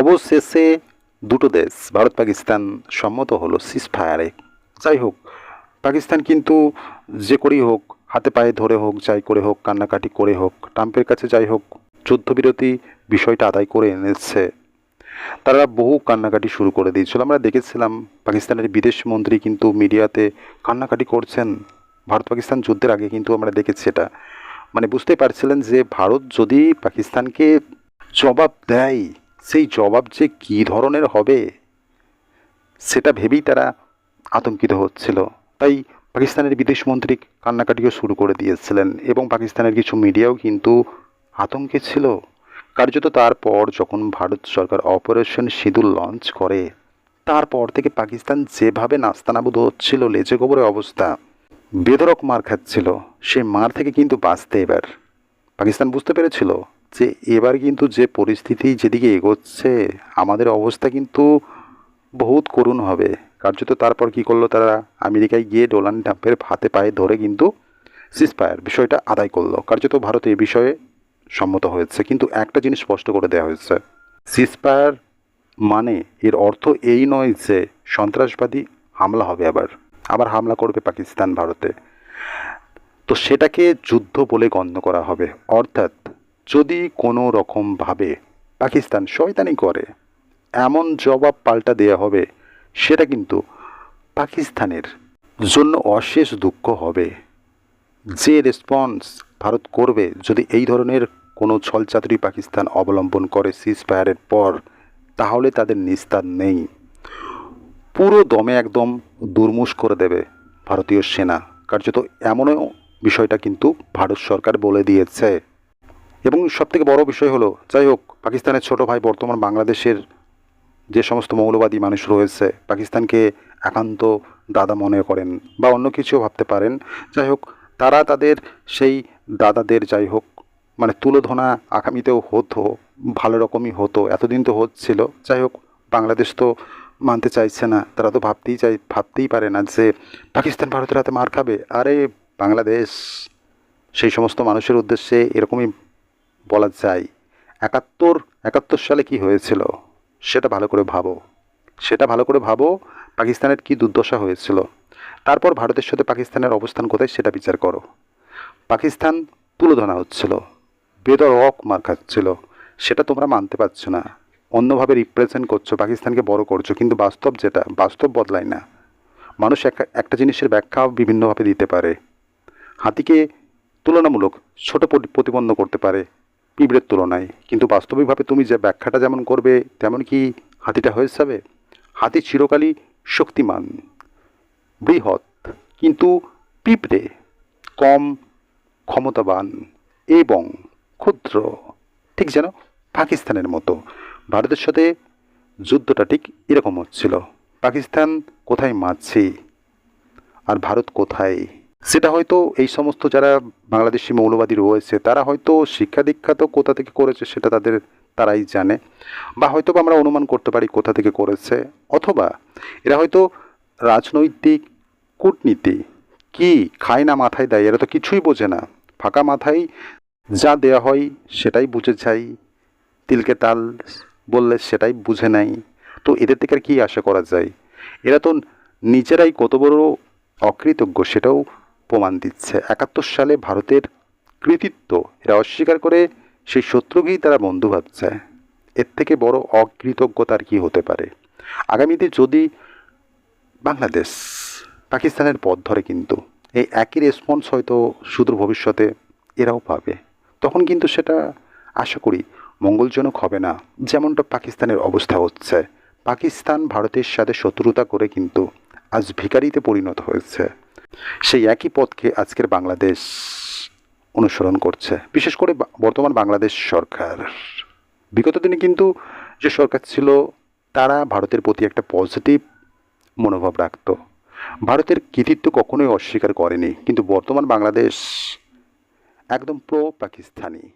অবশেষে দুটো দেশ, ভারত, পাকিস্তান সম্মত হলো সিসফায়ারে যাই হোক, পাকিস্তান কিন্তু যে করেই হোক, হাতে পায়ে ধরে হোক, যাই করে হোক, কান্নাকাটি করে হোক, ট্রাম্পের কাছে যাই হোক, যুদ্ধবিরতি বিষয়টা আদায় করে এনেছে। তারা বহু কান্নাকাটি শুরু করে দিয়েছিল। আমরা দেখেছিলাম পাকিস্তানের বিদেশ মন্ত্রী কিন্তু মিডিয়াতে কান্নাকাটি করছেন। ভারত, পাকিস্তান যুদ্ধের আগে কিন্তু আমরা দেখেছি এটা। মানে বুঝতে পারছিলেন যে ভারত যদি পাকিস্তানকে জবাব দেয় সেই জবাব যে কী ধরনের হবে, সেটা ভেবেই তারা আতঙ্কিত হচ্ছিল। তাই পাকিস্তানের বিদেশ মন্ত্রী কান্নাকাটিও শুরু করে দিয়েছিলেন এবং পাকিস্তানের কিছু মিডিয়াও কিন্তু আতঙ্কে ছিল। কার্যত তারপর যখন ভারত সরকার অপারেশন সিঁদুর লঞ্চ করে, তারপর থেকে পাকিস্তান যেভাবে নাস্তানাবুদ হচ্ছিল, লেজে গোবরে অবস্থা বেদরক মার খাচ্ছিল। সে মার থেকে কিন্তু বাঁচতে এবার। পাকিস্তান বুঝতে পেরেছিল যে এবার কিন্তু যে পরিস্থিতি যেদিকে এগোচ্ছে, আমাদের অবস্থা কিন্তু বহুত করুণ হবে। কার্যত তারপর কি করল তারা? আমেরিকায় গিয়ে ডোনাল্ড ট্রাম্পের হাতে পায়ে ধরে কিন্তু সিসফায়ার বিষয়টা আদায় করল। কার্যত ভারত এ বিষয়ে সম্মত হয়েছে। কিন্তু একটা জিনিস স্পষ্ট করে দেওয়া হয়েছে। সিসফায়ার মানে এর অর্থ এই নয় যে সন্ত্রাসবাদী হামলা হবে আবার। আবার হামলা করবে পাকিস্তান, ভারতে। তো সেটাকে যুদ্ধ বলে গণ্য করা হবে। অর্থাৎ যদি কোনো রকমভাবে পাকিস্তান শয়তানি করে, এমন জবাব পাল্টা দেওয়া হবে, সেটা কিন্তু পাকিস্তানের জন্য অশেষ দুঃখ হবে। যে রেসপন্স ভারত করবে, যদি এই ধরনের কোনো ছলচাতুরি পাকিস্তান অবলম্বন করে সিজ ফায়ারের পর, তাহলে তাদের নিস্তার নেই। পুরো দমে একদম দুর্মুষ করে দেবে ভারতীয় সেনা। কার্যত এমনও বিষয়টা কিন্তু ভারত সরকার বলে দিয়েছে। এবং সবথেকে বড় বিষয় হলো, যাই হোক, পাকিস্তানের ছোট ভাই বর্তমান বাংলাদেশের যে সমস্ত মৌলবাদী মানুষ রয়েছে, পাকিস্তানকে একান্ত দাদা মনে করেন বা অন্য কিছুও ভাবতে পারেন। যাই হোক, তারা তাদের সেই দাদাদের যাই হোক মানে তুলোধনা আগামীতেও হতো, ভালো রকমই হতো, এতদিন তো হচ্ছিল। যাই হোক, বাংলাদেশ তো মানতে চাইছে না, তারা তো ভাবতেই চাই, ভাবতেই পারে না যে পাকিস্তান ভারতের হাতে মার খাবে। আরে, বাংলাদেশ, সেই সমস্ত মানুষের উদ্দেশ্যে এরকমই বলা যায়, একাত্তর একাত্তর সালে কি হয়েছিল? সেটা ভালো করে ভাবো। সেটা ভালো করে ভাবো, পাকিস্তানের কি দুর্দশা হয়েছিল। তারপর ভারতের সাথে পাকিস্তানের অবস্থান কোথায় সেটা বিচার করো। পাকিস্তান তুলোধনা হচ্ছিল বেদরক মার খাচ্ছিল, সেটা তোমরা মানতে পারছ না। অন্যভাবে রিপ্রেজেন্ট করছ, পাকিস্তানকে বড় করছ, কিন্তু বাস্তব যেটা, বাস্তব বদলায় না। মানুষ এক- একটা জিনিসের ব্যাখ্যা বিভিন্নভাবে দিতে পারে। হাতিকে তুলনামূলক ছোট প্রতি- প্রতিপন্ন করতে পারে। পিঁপড়ের তুলনায়। কিন্তু বাস্তবিকভাবে তুমি যে ব্যাখ্যাটা যেমন করবে, তেমন কি হাতিটা হয়ে যাবে? হাতি চিরকালই শক্তিমান, বৃহৎ, কিন্তু পিঁপড়ে, কম ক্ষমতাবান এবং ক্ষুদ্র। ঠিক যেন পাকিস্তানের মতো। ভারতের সাথে যুদ্ধটা ঠিক এরকম হচ্ছিল। পাকিস্তান কোথায় মারছি? আর ভারত কোথায় সেটা হয়তো এই সমস্ত যারা বাংলাদেশি মৌলবাদী রয়েছে, তারা হয়তো শিক্ষা দীক্ষা তো কোথা থেকে করেছে সেটা তাদের, তারাই জানে। বা হয়তো আমরা অনুমান করতে পারি কোথা থেকে করেছে, অথবা এরা হয়তো রাজনৈতিক কূটনীতি কি খায় না মাথায় দেয়, এরা তো কিছুই বোঝে না। ফাঁকা মাথায় যা দেয়া হয় সেটাই বুঝে যায়, তিলকে তাল বললে সেটাই বুঝে নাই তো এদের থেকে আর কী আশা করা যায়? এরা তো নিজেরাই কত বড় অকৃতজ্ঞ, সেটাও প্রমাণ দিচ্ছে। একাত্তর সালে ভারতের কৃতিত্ব, এরা অস্বীকার করে সেই শত্রুকেই তারা বন্ধু ভাবছে। এর থেকে বড় অকৃতজ্ঞতার কি হতে পারে? আগামীতে যদি বাংলাদেশ পাকিস্তানের পথ ধরে কিন্তু, এই একই রেসপন্স হয়তো সুদূর ভবিষ্যতে এরাও পাবে। তখন কিন্তু সেটা আশা করি মঙ্গলজনক হবে না। যেমনটা পাকিস্তানের অবস্থা হচ্ছে। পাকিস্তান ভারতের সাথে শত্রুতা করে কিন্তু আজ ভিখারিতে পরিণত হয়েছে। সেই একই পথকে আজকের বাংলাদেশ অনুসরণ করছে। বিশেষ করে বর্তমান বাংলাদেশ সরকার। বিগত দিনে কিন্তু যে সরকার ছিল, তারা ভারতের প্রতি একটা পজিটিভ মনোভাব রাখতো। ভারতের কৃতিত্ব কখনোই অস্বীকার করেনি। কিন্তু বর্তমান বাংলাদেশ একদম প্রো পাকিস্তানি